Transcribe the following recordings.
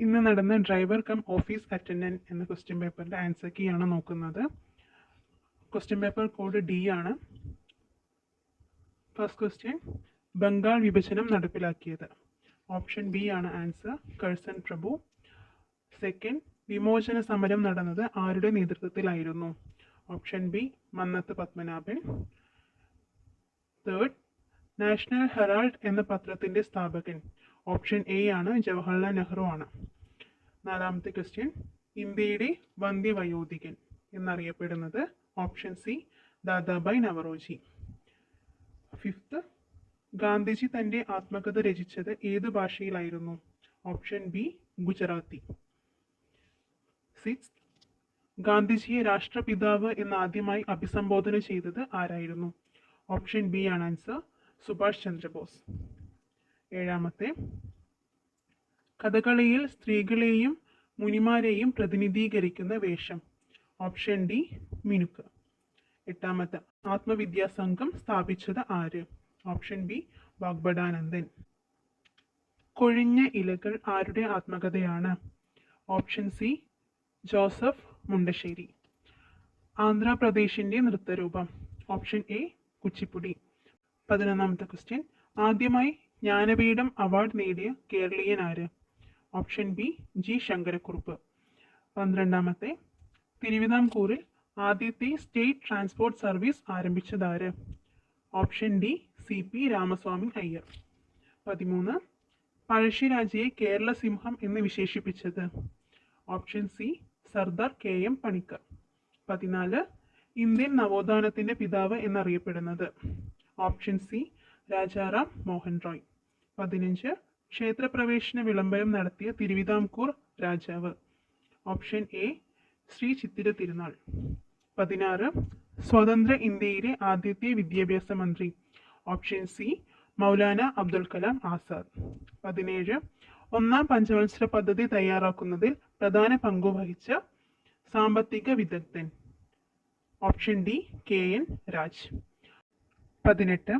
ഇന്ന് നടന്ന driver cum office attendant എന്ന ക്വസ്റ്റ്യൻ പേപ്പറിന്റെ ആൻസർ കീ ആണ് നോക്കുന്നത്. ക്വസ്റ്റ്യൻ പേപ്പർ കോഡ് ഡി ആണ്. ഫസ്റ്റ് ക്വസ്റ്റ്യൻ ബംഗാൾ വിഭജനം നടപ്പിലാക്കിയത്. ഓപ്ഷൻ ബി ആണ് ആൻസർ കഴ്സൺ പ്രഭു സെക്കൻഡ് വിമോചന സമരം നടന്നത് ആരുടെ നേതൃത്വത്തിലായിരുന്നു? Option B Mannathu Padmanabhan. Third National Herald എന്ന പത്രത്തിന്റെ സ്ഥാപകൻ. ഓപ്ഷൻ എ ആണ് ജവഹർലാൽ നെഹ്റു ആണ്. നാലാമത്തെ ക്വസ്റ്റ്യൻ ഇന്ത്യയുടെ വന്ധ്യവയോധികൻ എന്നറിയപ്പെടുന്നത് option C Dadabhai Naoroji. Fifth Gandhiji തന്റെ ആത്മകഥ രചിച്ചത് ഏത് ഭാഷയിലായിരുന്നു? Option B Gujarati. സിക്സ് ഗാന്ധിജിയെ രാഷ്ട്രപിതാവ് എന്ന് ആദ്യമായി അഭിസംബോധന ചെയ്തത് ആരായിരുന്നു? ഓപ്ഷൻ ബി ആണ് ആൻസർ സുഭാഷ് ചന്ദ്രബോസ്. ഏഴാമത്തെ. കഥകളിയിൽ സ്ത്രീകളെയും മുനിമാരെയും പ്രതിനിധീകരിക്കുന്ന വേഷം. ഓപ്ഷൻ ഡി മിനുക്ക്. എട്ടാമത്തെ ആത്മവിദ്യാ സംഘം സ്ഥാപിച്ചത് ആര്? ഓപ്ഷൻ ബി വാഗ്ബടാനന്ദൻ കൊഴിഞ്ഞ ഇലകൾ ആരുടെ ആത്മകഥയാണ്? Option C Joseph Mundassery. ആന്ധ്രാപ്രദേശിന്റെ നൃത്തരൂപം. Option A Kuchipudi. പതിനൊന്നാമത്തെ ക്വസ്റ്റ്യൻ ആദ്യമായി ജ്ഞാനപീഠം അവാർഡ് നേടിയ കേരളീയൻ ആര് ഓപ്ഷൻ ബി ജി ശങ്കരക്കുറുപ്പ്. പന്ത്രണ്ടാമത്തെ തിരുവിതാംകൂറിൽ ആദ്യത്തെ സ്റ്റേറ്റ് ട്രാൻസ്പോർട്ട് സർവീസ് ആരംഭിച്ചതാര്? Option D C P Ramaswami Iyer. പതിമൂന്ന് പഴശ്ശിരാജയെ കേരള സിംഹം എന്ന് വിശേഷിപ്പിച്ചത്? Option C Sardar K M Panikkar. പതിനാല് ഇന്ത്യൻ നവോത്ഥാനത്തിന്റെ പിതാവ് എന്നറിയപ്പെടുന്നത്? Option C Rajaram Mohan Roy. പതിനഞ്ച് ക്ഷേത്രപ്രവേശന വിളംബരം നടത്തിയ തിരുവിതാംകൂർ രാജാവ്. Option A Shri Chithira Thirunal. പതിനാറ് സ്വതന്ത്ര ഇന്ത്യയിലെ ആദ്യത്തെ വിദ്യാഭ്യാസ മന്ത്രി. Option C Maulana Abdul Kalam Azad. പതിനേഴ് ഒന്നാം പഞ്ചവത്സര പദ്ധതി തയ്യാറാക്കുന്നതിൽ പ്രധാന പങ്കുവഹിച്ച സാമ്പത്തിക വിദഗ്ധൻ. Option D K N Raj. പതിനെട്ട്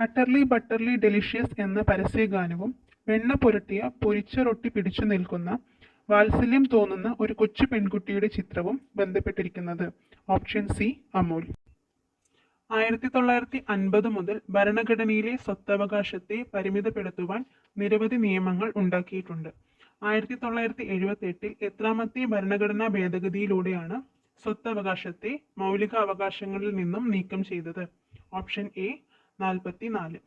അട്ടർലി ബട്ടർലി ഡെലിഷ്യസ് എന്ന പരസ്യഗാനവും വെണ്ണ പുരട്ടിയ പൊരിച്ച റൊട്ടി പിടിച്ചു നിൽക്കുന്ന വാത്സല്യം തോന്നുന്ന ഒരു കൊച്ചു പെൺകുട്ടിയുടെ ചിത്രവും ബന്ധപ്പെട്ടിരിക്കുന്നത്. Option C Amul. ആയിരത്തി തൊള്ളായിരത്തി അൻപത് മുതൽ ഭരണഘടനയിലെ സ്വത്തവകാശത്തെ പരിമിതപ്പെടുത്തുവാൻ നിരവധി നിയമങ്ങൾ ഉണ്ടാക്കിയിട്ടുണ്ട്. ആയിരത്തി തൊള്ളായിരത്തി എഴുപത്തി എട്ടിൽ എത്രാമത്തെ ഭരണഘടനാ ഭേദഗതിയിലൂടെയാണ് സ്വത്തവകാശത്തെ മൗലിക അവകാശങ്ങളിൽ നിന്നും നീക്കം ചെയ്തത്. ഓപ്ഷൻ എ നാൽപ്പത്തി നാല്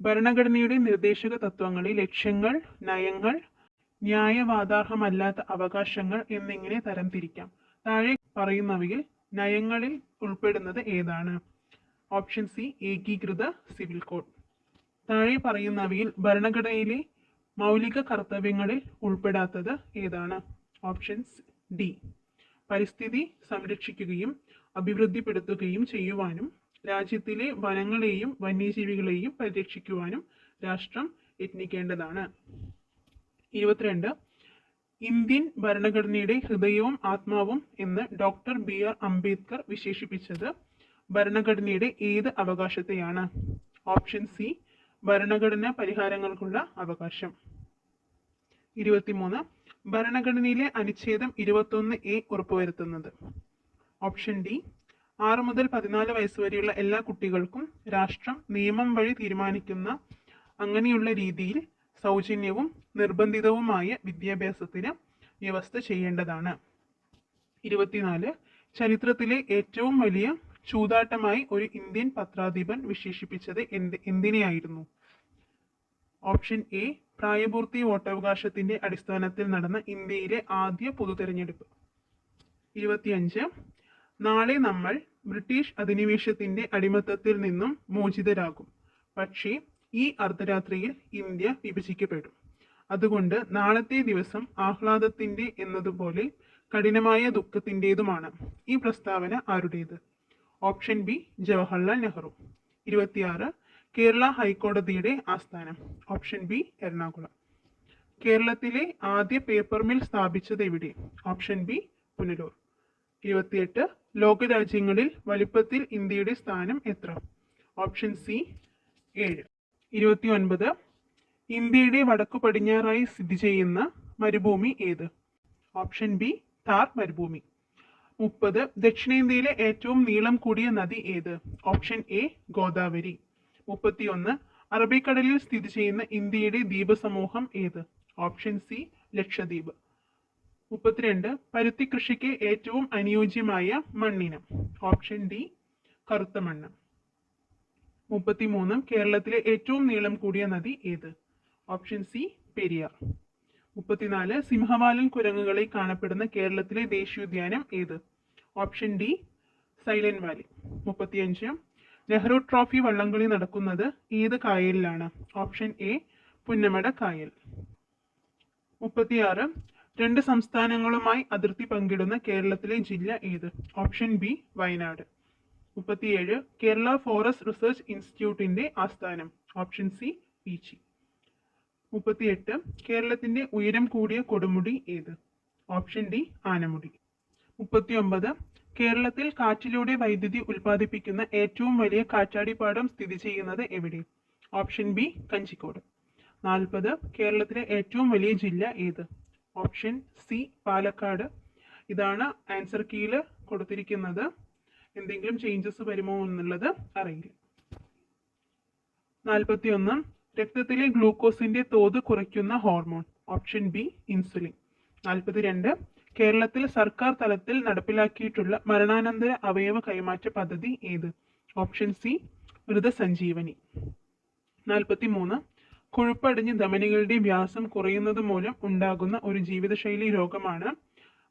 ഭരണഘടനയുടെ നിർദ്ദേശക തത്വങ്ങളെ ലക്ഷ്യങ്ങൾ നയങ്ങൾ ന്യായവാദാർഹമല്ലാത്ത അവകാശങ്ങൾ എന്നിങ്ങനെ തരംതിരിക്കാം. താഴെ പറയുന്നവയിൽ നയങ്ങളിൽ ഉൾപ്പെടുന്നത് ഏതാണ്? ഓപ്ഷൻ സി ഏകീകൃത സിവിൽ കോഡ്. താഴെ പറയുന്നവയിൽ ഭരണഘടനയിലെ മൗലിക കർത്തവ്യങ്ങളിൽ ഉൾപ്പെടാത്തത് ഏതാണ്? ഓപ്ഷൻസ് ഡി പരിസ്ഥിതി സംരക്ഷിക്കുകയും അഭിവൃദ്ധിപ്പെടുത്തുകയും ചെയ്യുവാനും രാജ്യത്തിലെ വനങ്ങളെയും വന്യജീവികളെയും പരിരക്ഷിക്കുവാനും രാഷ്ട്രം യത്നിക്കേണ്ടതാണ്. ഇരുപത്തിരണ്ട്. ഇന്ത്യൻ ഭരണഘടനയുടെ ഹൃദയവും ആത്മാവും എന്ന് ഡോക്ടർ ബി ആർ അംബേദ്കർ വിശേഷിപ്പിച്ചത് ഭരണഘടനയുടെ ഏത് അവകാശത്തെയാണ്? ഓപ്ഷൻ സി ഭരണഘടന പരിഹാരങ്ങൾക്കുള്ള അവകാശം. ഇരുപത്തിമൂന്ന്. ഭരണഘടനയിലെ അനുച്ഛേദം ഇരുപത്തൊന്ന് എ ഉറപ്പുവരുത്തുന്നത്. ഓപ്ഷൻ ഡി ആറ് മുതൽ പതിനാല് വരെയുള്ള എല്ലാ കുട്ടികൾക്കും രാഷ്ട്രം നിയമം വഴി തീരുമാനിക്കുന്ന അങ്ങനെയുള്ള രീതിയിൽ സൗജന്യവും നിർബന്ധിതവുമായ വിദ്യാഭ്യാസത്തിന് വ്യവസ്ഥ ചെയ്യേണ്ടതാണ്. ഇരുപത്തിനാല് ചരിത്രത്തിലെ ഏറ്റവും വലിയ ചൂതാട്ടമായി ഒരു ഇന്ത്യൻ പത്രാധിപൻ വിശേഷിപ്പിച്ചത് എന്ത് എന്തിനെയായിരുന്നു? ഓപ്ഷൻ എ പ്രായപൂർത്തി വോട്ടവകാശത്തിന്റെ അടിസ്ഥാനത്തിൽ നടന്ന ഇന്ത്യയിലെ ആദ്യ പൊതു തെരഞ്ഞെടുപ്പ് ഇരുപത്തിയഞ്ച് നാളെ നമ്മൾ ബ്രിട്ടീഷ് അധിനിവേശത്തിന്റെ അടിമത്തത്തിൽ നിന്നും മോചിതരാകും. പക്ഷേ ഈ അർദ്ധരാത്രിയിൽ ഇന്ത്യ വിഭജിക്കപ്പെടും. അതുകൊണ്ട് നാളത്തെ ദിവസം ആഹ്ലാദത്തിന്റെ എന്നതുപോലെ കഠിനമായ ദുഃഖത്തിന്റെതുമാണ് ഈ പ്രസ്താവന ആരുടേത്? Option B Jawaharlal Nehru. ഇരുപത്തിയാറ് കേരള ഹൈക്കോടതിയുടെ ആസ്ഥാനം. Option B Ernakulam. കേരളത്തിലെ ആദ്യ പേപ്പർ മിൽ സ്ഥാപിച്ചത് എവിടെ ഓപ്ഷൻ ബി പുനലൂർ. ഇരുപത്തിയെട്ട് ലോകരാജ്യങ്ങളിൽ വലിപ്പത്തിൽ ഇന്ത്യയുടെ സ്ഥാനം എത്ര? ഓപ്ഷൻ സി ഏഴ്. ഇരുപത്തി ഒൻപത് ഇന്ത്യയുടെ വടക്കു പടിഞ്ഞാറായി സ്ഥിതി ചെയ്യുന്ന മരുഭൂമി ഏത്? ഓപ്ഷൻ ബി താർ മരുഭൂമി. മുപ്പത്. ദക്ഷിണേന്ത്യയിലെ ഏറ്റവും നീളം കൂടിയ നദി ഏത്? Option A Godavari. മുപ്പത്തിയൊന്ന്. അറബിക്കടലിൽ സ്ഥിതി ചെയ്യുന്ന ഇന്ത്യയുടെ ദ്വീപസമൂഹം ഏത്? Option C Lakshadweep. മുപ്പത്തിരണ്ട് പരുത്തി കൃഷിക്ക് ഏറ്റവും അനുയോജ്യമായ മണ്ണിനം. ഓപ്ഷൻ ഡി കറുത്ത മണ്ണ്. മുപ്പത്തിമൂന്ന് കേരളത്തിലെ ഏറ്റവും നീളം കൂടിയ നദി ഏത്? Option C Periyar. മുപ്പത്തിനാല് സിംഹവാലൻ കുരങ്ങുകളിൽ കാണപ്പെടുന്ന കേരളത്തിലെ ദേശീയോദ്യാനം ഏത്? Option D silent valley. മുപ്പത്തിയഞ്ച് നെഹ്റു ട്രോഫി വള്ളംകളി നടക്കുന്നത് ഏത് കായലിലാണ്? ഓപ്ഷൻ എ പുന്നമട കായൽ. മുപ്പത്തിയാറ് രണ്ട് സംസ്ഥാനങ്ങളുമായി അതിർത്തി പങ്കിടുന്ന കേരളത്തിലെ ജില്ല ഏത്? Option B Wayanad. മുപ്പത്തിയേഴ് കേരള ഫോറസ്റ്റ് റിസർച്ച് ഇൻസ്റ്റിറ്റ്യൂട്ടിന്റെ ആസ്ഥാനം. ഓപ്ഷൻ സി പീച്ചി മുപ്പത്തിയെട്ട് കേരളത്തിന്റെ ഉയരം കൂടിയ കൊടുമുടി ഏത്? Option D Anamudi. മുപ്പത്തിയൊമ്പത് കേരളത്തിൽ കാറ്റിലൂടെ വൈദ്യുതി ഉൽപ്പാദിപ്പിക്കുന്ന ഏറ്റവും വലിയ കാറ്റാടിപ്പാടം സ്ഥിതി ചെയ്യുന്നത് എവിടെ? Option B Kanjikode. നാൽപ്പത് കേരളത്തിലെ ഏറ്റവും വലിയ ജില്ല ഏത്? Option C Palakkad. ഇതാണ് ആൻസർ കീയിൽ കൊടുത്തിരിക്കുന്നത്. എന്തെങ്കിലും ചേഞ്ചസ് വരുമോ എന്നുള്ളത് അറിയില്ല. നാൽപ്പത്തി ഒന്ന് രക്തത്തിലെ ഗ്ലൂക്കോസിന്റെ തോത് കുറയ്ക്കുന്ന ഹോർമോൺ ഓപ്ഷൻ ബി ഇൻസുലിൻ. നാൽപ്പത്തിരണ്ട് കേരളത്തിൽ സർക്കാർ തലത്തിൽ നടപ്പിലാക്കിയിട്ടുള്ള മരണാനന്തര അവയവ കൈമാറ്റ പദ്ധതി ഏത്? Option C Mrithasanjeevani. നാൽപ്പത്തി മൂന്ന് കൊഴുപ്പടിഞ്ഞ് ധമനികളുടെ വ്യാസം കുറയുന്നത് മൂലം ഉണ്ടാകുന്ന ഒരു ജീവിതശൈലി രോഗമാണ്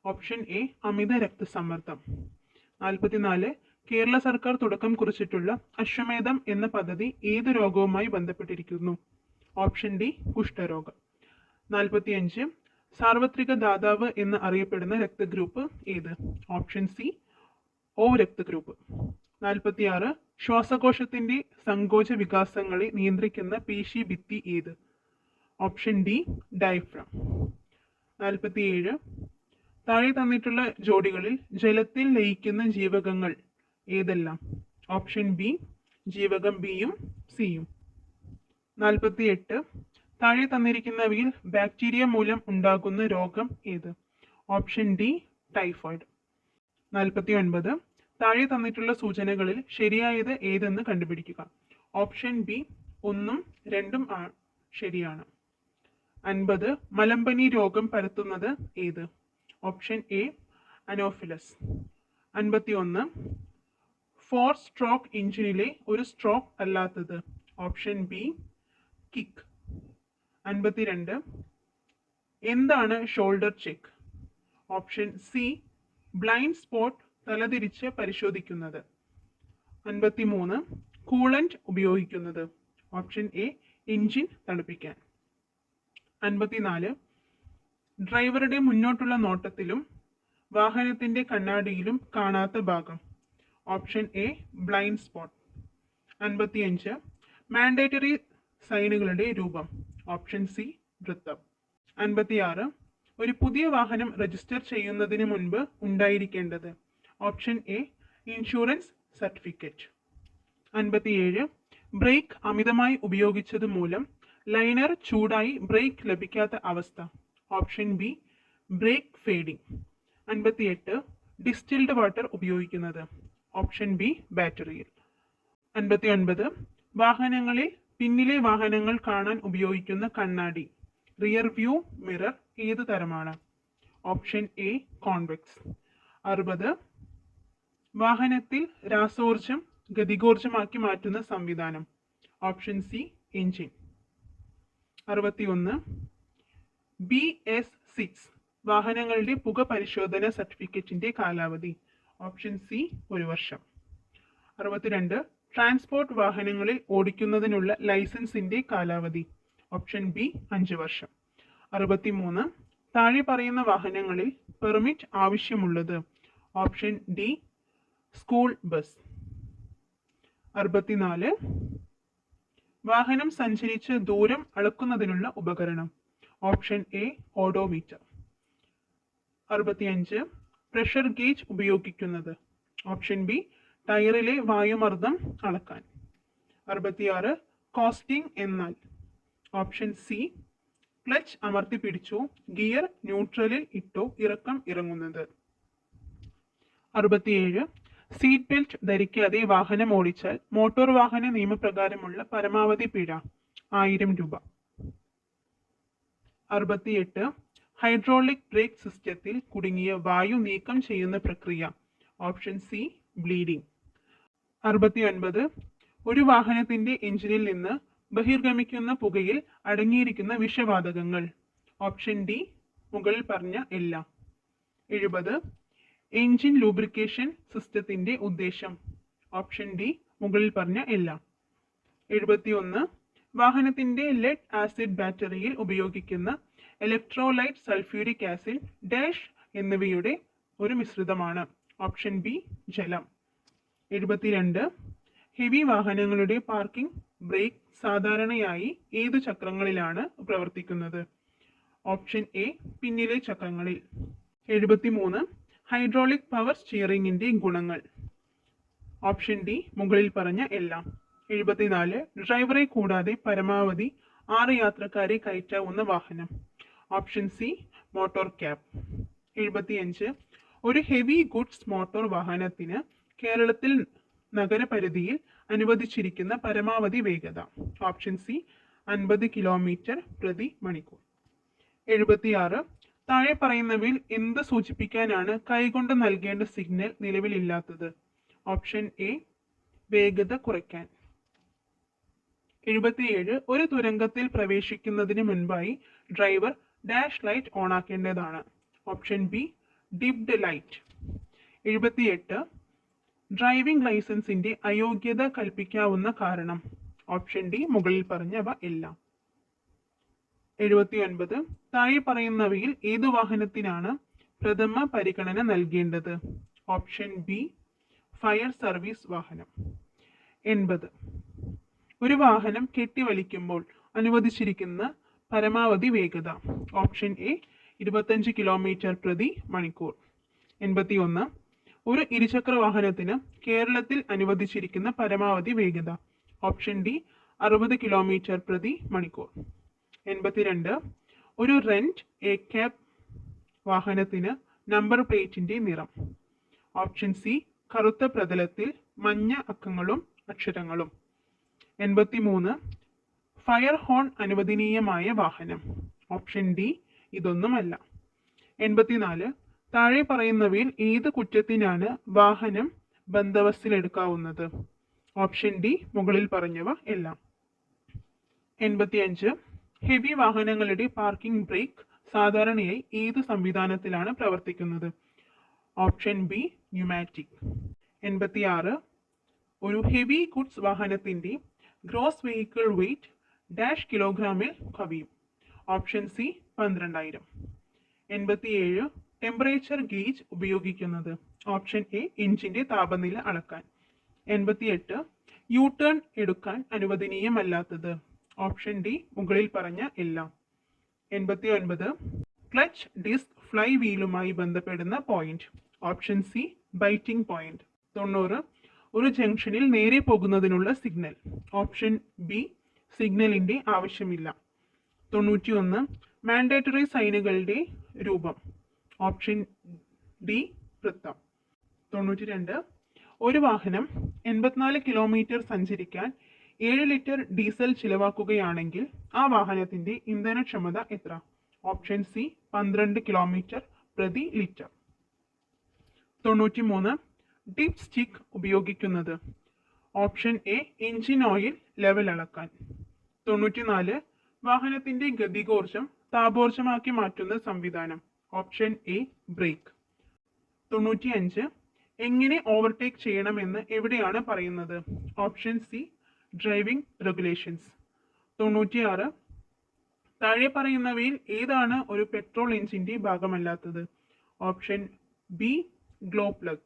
ഓപ്ഷൻ എ അമിത രക്തസമ്മർദ്ദം. നാൽപ്പത്തിനാല് കേരള സർക്കാർ തുടക്കം കുറിച്ചിട്ടുള്ള അശ്വമേധം എന്ന പദ്ധതി ഏത് രോഗവുമായി ബന്ധപ്പെട്ടിരിക്കുന്നു? ഓപ്ഷൻ ഡി കുഷ്ഠരോഗം. നാൽപ്പത്തിയഞ്ച് സാർവത്രിക ദാതാവ് എന്ന് അറിയപ്പെടുന്ന രക്തഗ്രൂപ്പ് ഏത്? ഓപ്ഷൻ സി ഓ രക്തഗ്രൂപ്പ്. നാൽപ്പത്തിയാറ് ശ്വാസകോശത്തിന്റെ സങ്കോച വികാസങ്ങളെ നിയന്ത്രിക്കുന്ന പേശി ഭിത്തി ഏത്? Option D diaphragm. നാൽപ്പത്തിയേഴ് താഴെ തന്നിട്ടുള്ള ജോഡികളിൽ ജലത്തിൽ ലയിക്കുന്ന ജീവകങ്ങൾ ഏതെല്ലാം? ഓപ്ഷൻ ബി ജീവകം ബിയും സിയും. നാൽപ്പത്തിയെട്ട് താഴെ തന്നിരിക്കുന്നവയിൽ ബാക്ടീരിയ മൂലം ഉണ്ടാകുന്ന രോഗം ഏത്? Option D typhoid. നാൽപ്പത്തി ഒൻപത് താഴെ തന്നിട്ടുള്ള സൂചനകളിൽ ശരിയായത് ഏതെന്ന് കണ്ടുപിടിക്കുക. ഓപ്ഷൻ ബി ഒന്നും രണ്ടും ആ ശരിയാണ്. അൻപത് മലമ്പനി രോഗം പരത്തുന്നത് ഏത്? Option A anopheles. അൻപത്തി ഒന്ന് ഫോർ സ്ട്രോക്ക് എഞ്ചിനിലെ ഒരു സ്ട്രോക്ക് അല്ലാത്തത്. Option B kick. അൻപത്തിരണ്ട് എന്താണ് shoulder check? Option C blind spot തലതിരിച്ച് പരിശോധിക്കുന്നത്. അൻപത്തിമൂന്ന് കൂളന്റ് ഉപയോഗിക്കുന്നത്. ഓപ്ഷൻ എ എഞ്ചിൻ തണുപ്പിക്കാൻ. അൻപത്തിനാല് ഡ്രൈവറുടെ മുന്നോട്ടുള്ള നോട്ടത്തിലും വാഹനത്തിന്റെ കണ്ണാടിയിലും കാണാത്ത ഭാഗം. ഓപ്ഷൻ എ ബ്ലൈൻഡ് സ്പോട്ട് അൻപത്തിയഞ്ച് മാൻഡേറ്ററി സൈനുകളുടെ രൂപം. ഓപ്ഷൻ സി വൃത്തം. അൻപത്തിയാറ് ഒരു പുതിയ വാഹനം രജിസ്റ്റർ ചെയ്യുന്നതിന് മുൻപ് ഉണ്ടായിരിക്കേണ്ടത്. Option A insurance certificate. അൻപത്തിയേഴ് ബ്രേക്ക് അമിതമായി ഉപയോഗിച്ചത് മൂലം ലൈനർ ചൂടായി ബ്രേക്ക് ലഭിക്കാത്ത അവസ്ഥ. ഓപ്ഷൻ ബി ബ്രേക്ക് ഫേഡിംഗ് അൻപത്തിയെട്ട് ഡിസ്റ്റിൽഡ് വാട്ടർ ഉപയോഗിക്കുന്നത്. ഓപ്ഷൻ ബി ബാറ്ററിയിൽ. അൻപത്തി ഒൻപത് വാഹനങ്ങളിൽ പിന്നിലെ വാഹനങ്ങൾ കാണാൻ ഉപയോഗിക്കുന്ന കണ്ണാടി. റിയർ വ്യൂ മിറർ ഏത് തരമാണ്? Option A convex. അറുപത് വാഹനത്തിൽ രാസോർജം ഗതികോർജമാക്കി മാറ്റുന്ന സംവിധാനം. ഓപ്ഷൻ സി എഞ്ചിൻ അറുപത്തിയൊന്ന്. ബി എസ് സിക്സ് വാഹനങ്ങളുടെ പുക പരിശോധന സർട്ടിഫിക്കറ്റിന്റെ കാലാവധി. ഓപ്ഷൻ സി ഒരു വർഷം. അറുപത്തിരണ്ട് ട്രാൻസ്പോർട്ട് വാഹനങ്ങളിൽ ഓടിക്കുന്നതിനുള്ള ലൈസൻസിന്റെ കാലാവധി. ഓപ്ഷൻ ബി അഞ്ച് വർഷം. അറുപത്തിമൂന്ന് താഴെ പറയുന്ന വാഹനങ്ങളിൽ പെർമിറ്റ് ആവശ്യമുള്ളത്. Option D school bus. അറുപത്തിനാല്. വാഹനം സഞ്ചരിച്ച് ദൂരം അളക്കുന്നതിനുള്ള ഉപകരണം. Option A odometer. അറുപത്തിയഞ്ച്. പ്രഷർ ഗേജ് ഉപയോഗിക്കുന്നത്. ഓപ്ഷൻ ബി ടയറിലെ വായുമർദ്ദം അളക്കാൻ. അറുപത്തിയാറ്. കോസ്റ്റിംഗ് എന്നാൽ. ഓപ്ഷൻ സി ക്ലച്ച് അമർത്തി പിടിച്ചോ ഗിയർ ന്യൂട്രലിൽ ഇട്ടോ ഇറക്കം ഇറങ്ങുന്നത്. അറുപത്തിയേഴ്. സീറ്റ് ബെൽറ്റ് ധരിക്കാതെ വാഹനം ഓടിച്ചാൽ മോട്ടോർ വാഹന നിയമപ്രകാരമുള്ള പരമാവധി പിഴ ആയിരം രൂപ. അറുപത്തിയെട്ട്. ഹൈഡ്രോളിക് ബ്രേക്ക് സിസ്റ്റത്തിൽ കുടുങ്ങിയ വായു നീക്കം ചെയ്യുന്ന പ്രക്രിയ. ഓപ്ഷൻ സി ബ്ലീഡിംഗ് അറുപത്തിയൊൻപത്. ഒരു വാഹനത്തിന്റെ എഞ്ചിനിൽ നിന്ന് ബഹിർഗമിക്കുന്ന പുകയിൽ അടങ്ങിയിരിക്കുന്ന വിഷവാതകങ്ങൾ. ഓപ്ഷൻ ഡി മുകളിൽ പറഞ്ഞ എല്ലാം. എഴുപത്. എഞ്ചിൻ ലൂബ്രിക്കേഷൻ സിസ്റ്റത്തിന്റെ ഉദ്ദേശം. ഓപ്ഷൻ ഡി മുകളിൽ പറഞ്ഞ എല്ലാം. എഴുപത്തിയൊന്ന് വാഹനത്തിന്റെ ലെഡ് ആസിഡ് ബാറ്ററിയിൽ ഉപയോഗിക്കുന്ന ഇലക്ട്രോലൈറ്റ് സൾഫ്യൂരിക് ആസിഡ് ഡാഷ് എന്നിവയുടെ ഒരു മിശ്രിതമാണ്. ഓപ്ഷൻ ബി ജലം. എഴുപത്തിരണ്ട് ഹെവി വാഹനങ്ങളുടെ പാർക്കിംഗ് ബ്രേക്ക് സാധാരണയായി ഏത് ചക്രങ്ങളിലാണ് പ്രവർത്തിക്കുന്നത്? ഓപ്ഷൻ എ പിന്നിലെ ചക്രങ്ങളിൽ. എഴുപത്തിമൂന്ന് ഹൈഡ്രോളിക് പവർ സ്റ്റിയറിംഗിന്റെ ഗുണങ്ങൾ. ഓപ്ഷൻ ഡി മുകളിൽ പറഞ്ഞ എല്ലാം. എഴുപത്തിനാല് ഡ്രൈവറെ കൂടാതെ പരമാവധി ആറ് യാത്രക്കാരെ കയറ്റാവുന്ന വാഹനം. Option C motor cab. എഴുപത്തിയഞ്ച് ഒരു ഹെവി ഗുഡ്സ് മോട്ടോർ വാഹനത്തിന് കേരളത്തിൽ നഗരപരിധിയിൽ അനുവദിച്ചിരിക്കുന്ന പരമാവധി വേഗത. ഓപ്ഷൻ സി അൻപത് കിലോമീറ്റർ പ്രതി മണിക്കൂർ. എഴുപത്തിയാറ് താഴെ പറയുന്നവയിൽ എന്ത് സൂചിപ്പിക്കാനാണ് കൈകൊണ്ട് നൽകേണ്ട സിഗ്നൽ നിലവിലില്ലാത്തത്? ഓപ്ഷൻ എ വേഗത കുറയ്ക്കാൻ. എഴുപത്തിയേഴ് ഒരു തുരങ്കത്തിൽ പ്രവേശിക്കുന്നതിന് മുൻപായി driver dash light ഓണാക്കേണ്ടതാണ്. Option B dipped light. എഴുപത്തിയെട്ട് ഡ്രൈവിംഗ് ലൈസൻസിന്റെ അയോഗ്യത കൽപ്പിക്കാവുന്ന കാരണം. ഓപ്ഷൻ ഡി മുകളിൽ പറഞ്ഞവ എല്ലാം. എഴുപത്തിയൊൻപത്. താഴെ പറയുന്നവയിൽ ഏതു വാഹനത്തിനാണ് പ്രഥമ പരിഗണന നൽകേണ്ടത്? ഓപ്ഷൻ ബി ഫയർ സർവീസ് വാഹനം. എൺപത്. ഒരു വാഹനം കെട്ടിവലിക്കുമ്പോൾ അനുവദിച്ചിരിക്കുന്ന പരമാവധി വേഗത. ഓപ്ഷൻ എ ഇരുപത്തഞ്ച് കിലോമീറ്റർ പ്രതി മണിക്കൂർ. എൺപത്തി ഒന്ന് ഒരു ഇരുചക്ര വാഹനത്തിന് കേരളത്തിൽ അനുവദിച്ചിരിക്കുന്ന പരമാവധി വേഗത. ഓപ്ഷൻ ഡി അറുപത് കിലോമീറ്റർ പ്രതി മണിക്കൂർ. എൺപത്തിരണ്ട്. ഒരു റെന്റ് എ ക്യാബ് വാഹനത്തിന് നമ്പർ പ്ലേറ്റിന്റെ നിറം ഓപ്ഷൻ സി കറുത്ത പ്രതലത്തിൽ മഞ്ഞ അക്കങ്ങളും അക്ഷരങ്ങളും. എൺപത്തിമൂന്ന് ഫയർ ഹോൺ അനുവദനീയമായ വാഹനം. ഓപ്ഷൻ ഡി ഇതൊന്നുമല്ല. എൺപത്തിനാല് താഴെ പറയുന്നവയിൽ ഏത് കുറ്റത്തിനാണ് വാഹനം ബന്ദവസ്തിലെടുക്കാവുന്നത് ഓപ്ഷൻ ഡി മുകളിൽ പറഞ്ഞവ എല്ലാം. എൺപത്തിയഞ്ച് ഹെവി വാഹനങ്ങളുടെ പാർക്കിംഗ് ബ്രേക്ക് സാധാരണയായി ഏത് സംവിധാനത്തിലാണ് പ്രവർത്തിക്കുന്നത്? Option B pneumatic. എൺപത്തിയാറ്. ഒരു ഹെവി ഗുഡ്സ് വാഹനത്തിന്റെ ഗ്രോസ് വെഹിക്കിൾ വെയിറ്റ് ഡാഷ് കിലോഗ്രാമിൽ കവിയും. ഓപ്ഷൻ സി പന്ത്രണ്ടായിരം. എൺപത്തിയേഴ്. ടെമ്പറേച്ചർ ഗേജ് ഉപയോഗിക്കുന്നത്. ഓപ്ഷൻ എ എഞ്ചിന്റെ താപനില അളക്കാൻ. എൺപത്തിയെട്ട്. യു ടേൺ എടുക്കാൻ അനുവദനീയമല്ലാത്തത്. ഓപ്ഷൻ ഡി മുകളിൽ പറഞ്ഞ എല്ലാം. എൺപത്തി ഒൻപത് ക്ലച്ച് ഡിസ്ക് ഫ്ലൈ വീലുമായി ബന്ധപ്പെടുന്ന point. Option C biting point. തൊണ്ണൂറ്. ഒരു ജംഗ്ഷനിൽ നേരെ പോകുന്നതിനുള്ള സിഗ്നൽ. ഓപ്ഷൻ ബി സിഗ്നലിന്റെ ആവശ്യമില്ല. തൊണ്ണൂറ്റി ഒന്ന് മാൻഡേറ്ററി സൈനുകളുടെ രൂപം. ഓപ്ഷൻ ഡി വൃത്തം. തൊണ്ണൂറ്റി രണ്ട് ഒരു വാഹനം എൺപത്തിനാല് കിലോമീറ്റർ സഞ്ചരിക്കാൻ ഏഴ് ലിറ്റർ ഡീസൽ ചിലവാക്കുകയാണെങ്കിൽ ആ വാഹനത്തിന്റെ ഇന്ധനക്ഷമത എത്ര? ഓപ്ഷൻ സി പന്ത്രണ്ട് കിലോമീറ്റർ പ്രതി ലിറ്റർ. തൊണ്ണൂറ്റി മൂന്ന് ഡിപ് സ്റ്റിക്ക് ഉപയോഗിക്കുന്നത്. Option A engine oil level അളക്കാൻ. തൊണ്ണൂറ്റിനാല് വാഹനത്തിന്റെ ഗതികോർജം താപോർജമാക്കി മാറ്റുന്ന സംവിധാനം. Option A brake. തൊണ്ണൂറ്റിയഞ്ച് എങ്ങനെ ഓവർടേക്ക് ചെയ്യണമെന്ന് എവിടെയാണ് പറയുന്നത്? ഓപ്ഷൻ സി ഡ്രൈവിംഗ് റെഗുലേഷൻസ് തൊണ്ണൂറ്റിയാറ്. താഴെ പറയുന്നവയിൽ ഏതാണ് ഒരു പെട്രോൾ എഞ്ചിന്റെ ഭാഗമല്ലാത്തത്? ഓപ്ഷൻ ബി ഗ്ലോ പ്ലഗ്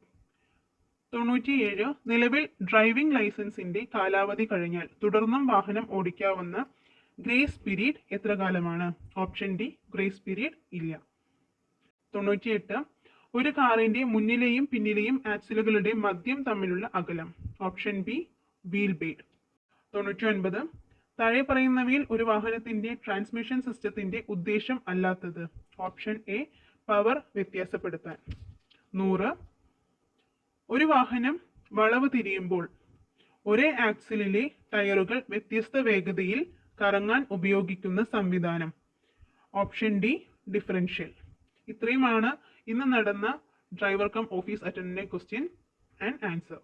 തൊണ്ണൂറ്റിയേഴ്. നിലവിൽ ഡ്രൈവിംഗ് ലൈസൻസിന്റെ കാലാവധി കഴിഞ്ഞാൽ തുടർന്നും വാഹനം ഓടിക്കാവുന്ന ഗ്രേസ് പീരീഡ് എത്ര കാലമാണ്? ഓപ്ഷൻ ഡി ഗ്രേസ് പീരീഡ് ഇല്ല. തൊണ്ണൂറ്റിയെട്ട്. ഒരു കാറിന്റെ മുന്നിലെയും പിന്നിലെയും ആക്സിലുകളുടെ മദ്യം തമ്മിലുള്ള അകലം. ഓപ്ഷൻ ബി വീൽ ബേഡ് തൊണ്ണൂറ്റി ഒൻപത് താഴെ പറയുന്നവയിൽ ഒരു വാഹനത്തിന്റെ ട്രാൻസ്മിഷൻ സിസ്റ്റത്തിന്റെ ഉദ്ദേശം അല്ലാത്തത്. ഓപ്ഷൻ എ പവർ വ്യത്യാസപ്പെടുത്താൻ. നൂറ്. ഒരു വാഹനം വളവ് തിരിയുമ്പോൾ ഒരേ ആക്സിലിലെ ടയറുകൾ വ്യത്യസ്ത വേഗതയിൽ കറങ്ങാൻ ഉപയോഗിക്കുന്ന സംവിധാനം. ഓപ്ഷൻ ഡി ഡിഫറൻഷ്യൽ ഇത്രയുമാണ് ഇന്ന് നടന്ന ഡ്രൈവർ കം ഓഫീസ് അറ്റൻഡിന്റെ ക്വസ്റ്റ്യൻ ആൻഡ് ആൻസർ